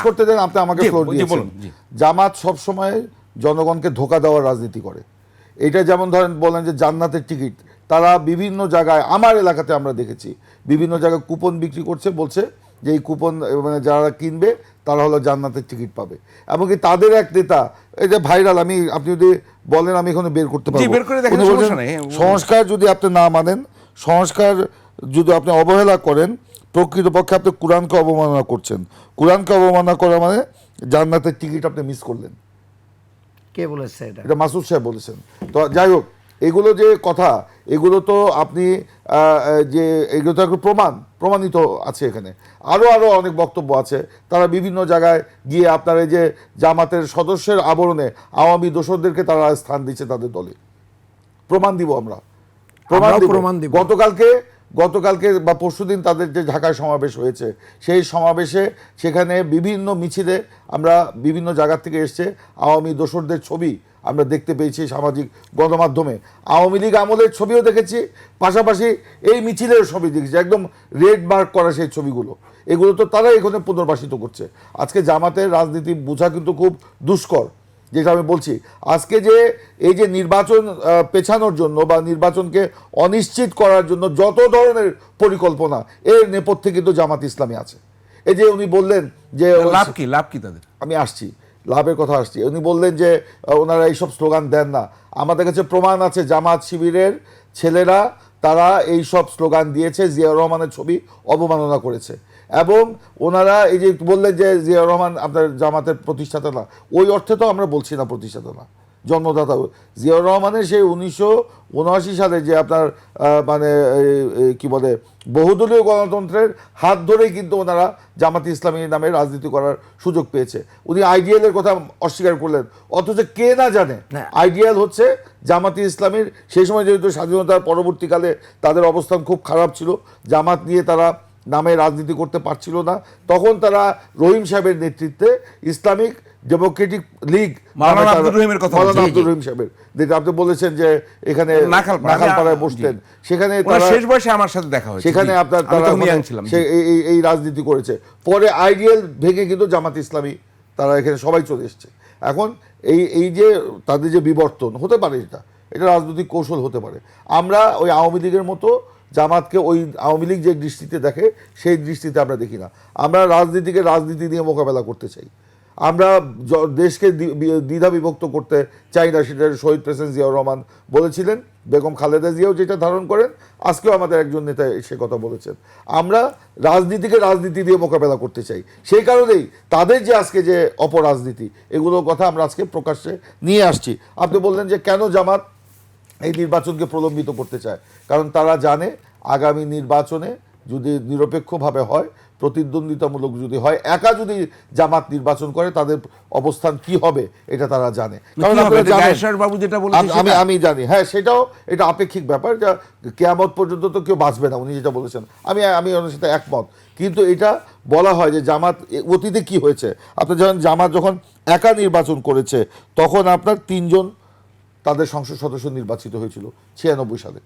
শেষ করতে দেন আপনি আমাকে ফ্লোর দিয়েছেন। জামাত সবসময় জনগণকে ধোকা দেওয়ার রাজনীতি করে এটা যেমন ধরেন বলেন যে জান্নাতের টিকিট তারা বিভিন্ন জায়গায় আমার এলাকাতে আমরা দেখেছি বিভিন্ন জায়গায় কুপন বিক্রি করছে বলছে যে এই কুপন মানে যারা কিনবে তারা হলো জান্নাতের টিকিট পাবে এমনকি তাদের এক নেতা এই যে ভাইরাল আমি আপনি যদি বলেন আমি এখানে বের করতে পারব। সংস্কার যদি আপনি না মানেন সংস্কার যদি আপনি অবহেলা করেন প্রকৃতপক্ষে আপনি কোরআনকে অবমাননা করছেন। কোরআনকে অবমাননা করা মানে জান্নাতের টিকিট আপনি মিস করলেন। কে বলেছে এটা? এটা মাসুদ সাহেব বলেছেন। তো যাই হোক এগুলো যে কথা এগুলো তো আপনি যে এগুলো তো একটা প্রমাণ প্রমাণিত আছে এখানে। আরও আরও অনেক বক্তব্য আছে। তারা বিভিন্ন জায়গায় গিয়ে আপনার এই যে জামাতের সদস্যের আবরণে আওয়ামী দোসরদেরকে তারা স্থান দিচ্ছে তাদের দলে। প্রমাণ দিব আমরা। প্রমাণ দিব। গতকালকে গতকালকে বা পরশুদিন তাদের যে ঢাকায় সমাবেশ হয়েছে, সেই সমাবেশে সেখানে বিভিন্ন মিছিলে আমরা বিভিন্ন জায়গা থেকে এসছে, আওয়ামী দোসরদের ছবি আমরা দেখতে পেয়েছি সামাজিক গণমাধ্যমে। আওয়ামী লীগ আমলের ছবিও দেখেছি, পাশাপাশি এই মিছিলের ছবি দেখেছি, একদম রেড মার্ক করা সেই ছবিগুলো। এগুলো তো তারা এখানে পুনর্বাসিত করছে। আজকে জামাতের রাজনীতি বোঝা কিন্তু খুব দুষ্কর। যেটা আমি বলছি আজকে যে এই যে নির্বাচন পেছানোর জন্য বা নির্বাচনকে অনিশ্চিত করার জন্য যত ধরনের পরিকল্পনা এর নেপথ্যে কিন্তু জামাত ইসলামী আছে। এই যে উনি বললেন যে লাভ কি? লাভ কি তাদের? আমি আসছি লাভের কথা আসছি। উনি বললেন যে ওনারা এইসব স্লোগান দেন না। আমাদের কাছে প্রমাণ আছে জামাত শিবিরের ছেলেরা তারা এই সব স্লোগান দিয়েছে, জিয়াউর রহমানের ছবি অবমাননা করেছে। এবং ওনারা এই যে বললেন যে জিয়া রহমান আপনার জামাতের প্রতিষ্ঠাতা না, ওই অর্থে তো আমরা বলছি না প্রতিষ্ঠাতা না। জন্মদাতা। জিয়াউর রহমানের সেই উনিশশো উনআশি সালে যে আপনার মানে কি বলে বহুদলীয় গণতন্ত্রের হাত ধরেই কিন্তু ওনারা জামাত ইসলামী নামে রাজনীতি করার সুযোগ পেয়েছে। উনি আইডিয়ালের কথা অস্বীকার করলেন। অথচ কে না জানে না। আইডিয়াল হচ্ছে জামাতি ইসলামীর সেই সময় যেহেতু স্বাধীনতার পরবর্তীকালে তাদের অবস্থান খুব খারাপ ছিল জামাত নিয়ে তারা নামে রাজনীতি করতে পারছিল না তখন তারা রহিম সাহেবের নেতৃত্বে Islamic Democratic League Maulana Abdur রহিমের কথা মাওলানা আব্দুর রহিম সাহেবের যেটা আপনি বলেছেন যে এখানে নাখালপাড়ায় বসতেন। সেখানে তারা শেষ বয়সে আমার সাথে দেখা হয়েছে। সেখানে আপনার তারা মানে এই রাজনীতি করেছে। পরে আইডিয়াল ভেঙে কিন্তু জামাত ইসলামী তারা এখানে সবাই চলে এসছে। এখন এই এই যে তাদের যে বিবর্তন হতে পারে এটা। এটা রাজনৈতিক কৌশল হতে পারে। আমরা ওই আওয়ামী লীগের মতো জামাতকে ওই আওয়ামী লীগ যে দৃষ্টিতে দেখে সেই দৃষ্টিতে আমরা দেখি না। আমরা রাজনীতিকে রাজনীতি নিয়ে মোকাবেলা করতে চাই। আমরা দেশকে দ্বিধা বিভক্ত করতে চাই না, সেটা শহীদ প্রেসিডেন্ট জিয়াউর রহমান বলেছিলেন, বেগম খালেদা জিয়াও যেটা ধারণ করেন, আজকেও আমাদের একজন নেতা সে কথা বলেছেন। আমরা রাজনীতিকে রাজনীতি দিয়ে মোকাবেলা করতে চাই। সেই কারণেই তাদের যে আজকে যে অপরাজনীতি, এগুলোর কথা আমরা আজকে প্রকাশ্যে নিয়ে আসছি। আপনি বললেন যে কেন জামাত এই নির্বাচনকে প্রলম্বিত করতে চায়? কারণ তারা জানে আগামী নির্বাচনে যদি নিরপেক্ষভাবে হয় প্রতিদ্বন্দ্বিতামূলক যদি হয় একা যদি জামাত নির্বাচন করে তাদের অবস্থান কি হবে এটা তারা জানে। কারণ বাবু যেটা আমি- আমি জানি। হ্যাঁ সেটাও এটা আপেক্ষিক ব্যাপার যা কেয়ামত পর্যন্ত তো কেউ বাঁচবে না উনি যেটা বলেছেন। আমি আমি ওনার সাথে একমত। কিন্তু এটা বলা হয় যে জামাত অতীতে কি হয়েছে? আপনি যখন জামাত যখন একা নির্বাচন করেছে তখন আপনার তিনজন তাদের সংসদ সদস্য নির্বাচিত হয়েছিল ছিয়ানব্বই সালে।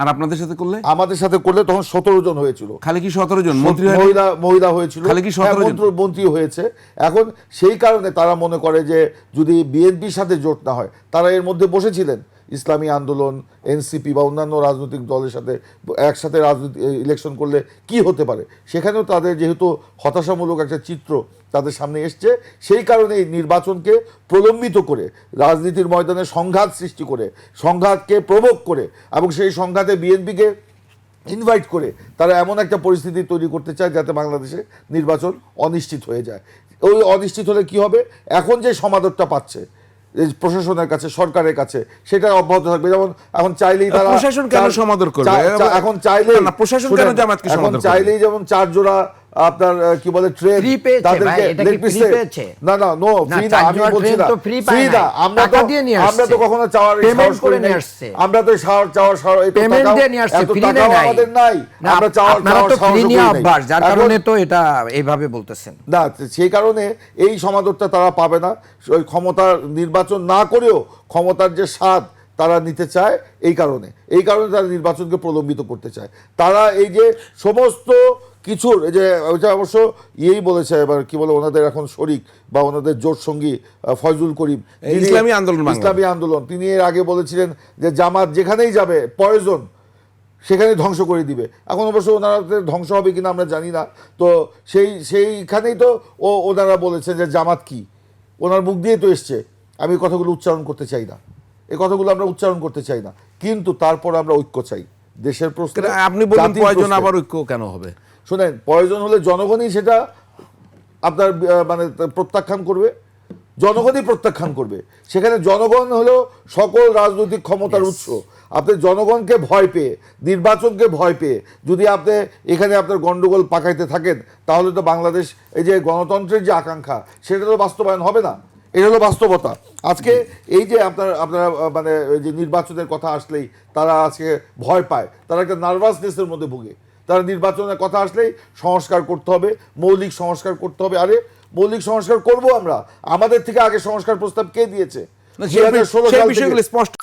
আর আপনাদের সাথে করলে? আমাদের সাথে করলে তখন সতেরো জন হয়েছিল। খালি কি সতেরো জন? মন্ত্রী মহিলা মহিলা হয়েছিল। খালি কি 17 হ্যাঁ, জন? মন্ত্রী হয়েছে। এখন সেই কারণে তারা মনে করে যে যদি বিএনপির সাথে জোট না হয় তারা এর মধ্যে বসেছিলেন। ইসলামী আন্দোলন, এনসিপি বা অন্যান্য রাজনৈতিক দলের সাথে একসাথে রাজনীতি ইলেকশন করলে কি হতে পারে? সেখানেও তাদের যেহেতু হতাশামূলক একটা চিত্র তাদের সামনে এসছে, সেই কারণে এই নির্বাচনকে প্রলম্বিত করে, রাজনীতির ময়দানে সংঘাত সৃষ্টি করে, সংঘাতকে প্রভোগ করে এবং সেই সংঘাতে বিএনপিকে ইনভাইট করে তারা এমন একটা পরিস্থিতি তৈরি করতে চায় যাতে বাংলাদেশে নির্বাচন অনিশ্চিত হয়ে যায়। ওই অনিশ্চিত হলে কি হবে? এখন যে সমাদরটা পাচ্ছে প্রশাসনের কাছে সরকারের কাছে সেটা অব্যাহত থাকবে যেমন এখন চাইলেই তারা প্রশাসন কেন সমাদর করবে? এখন চাইলে না, না, প্রশাসন কেন জামাতকে এখন সমাদর করবে? চাইলেই যেমন চার জোড়া আপনার কি বলে ট্রেন Free পেয়েছে ভাই, এটা কি free পেয়েছে? না না নো ফ্রি না আমি বলছি না ফ্রি না আমরা তো আমরা তো কখনো চাওয়ার করে নিয়ে আসছে। আমরা তো চাওয়ার চাওয়ার পেমেন্ট দিয়ে নিয়ে আসছে ফ্রি নাই। আমাদের নাই। আমরা চাওয়ার চাওয়ার করি অভ্যাস যার কারণে তো এটা এইভাবে বলতেছেন। না সেই কারণে এই সমাদরটা তারা পাবে না। ওই ক্ষমতার নির্বাচন না করেও ক্ষমতার যে স্বাদ তারা নিতে চায় এই কারণে। এই কারণে তারা নির্বাচনকে প্রলম্বিত করতে চায়। তারা এই যে সমস্ত কিছুর এই যে ওইটা অবশ্য ইয়েই বলেছে এবার কি বলে ওনাদের এখন শরিক বা ওনাদের জোট সঙ্গী ফয়জুল করিম। ইসলামী আন্দোলন ইসলামী আন্দোলন। তিনি এর আগে বলেছিলেন যে জামাত যেখানেই যাবে পয়জন সেখানে ধ্বংস করে দিবে। এখন অবশ্য ওনাদের ধ্বংস হবে কিনা আমরা জানি না। তো সেই সেইখানেই তো ও ওনারা বলেছেন যে জামাত কি? ওনার মুখ দিয়ে তো এসছে আমি কথাগুলো উচ্চারণ করতে চাই না। এই কথাগুলো আমরা উচ্চারণ করতে চাই না। কিন্তু তারপর আমরা ঐক্য চাই। দেশের প্রশ্নে আপনি জাতির প্রয়োজন আবার ঐক্য কেন হবে? শোনেন প্রয়োজন হলে জনগণই সেটা আপনার মানে প্রত্যাখ্যান করবে। জনগণই প্রত্যাখ্যান করবে। সেখানে জনগণ হলো সকল রাজনৈতিক ক্ষমতার উৎস। আপনি জনগণকে ভয় পেয়ে নির্বাচনকে ভয় পেয়ে যদি আপনি এখানে আপনার গন্ডগোল পাকাইতে থাকেন তাহলে তো বাংলাদেশ এই যে গণতন্ত্রের যে আকাঙ্ক্ষা সেটা তো বাস্তবায়ন হবে না। এটা হলো বাস্তবতা। আজকে এই যে আপনার আপনারা মানে যে নির্বাচনের কথা আসলেই তারা আজকে ভয় পায়। তারা একটা নার্ভাসনেসের মধ্যে ভুগে। তারা নির্বাচনের কথা আসলেই সংস্কার করতে হবে মৌলিক সংস্কার করতে হবে। আরে মৌলিক সংস্কার করব আমরা? আমাদের থেকে আগে সংস্কার প্রস্তাব কে দিয়েছে? না, সেই 2016 সেই সাল থেকে- বিষয়গুলো স্পষ্ট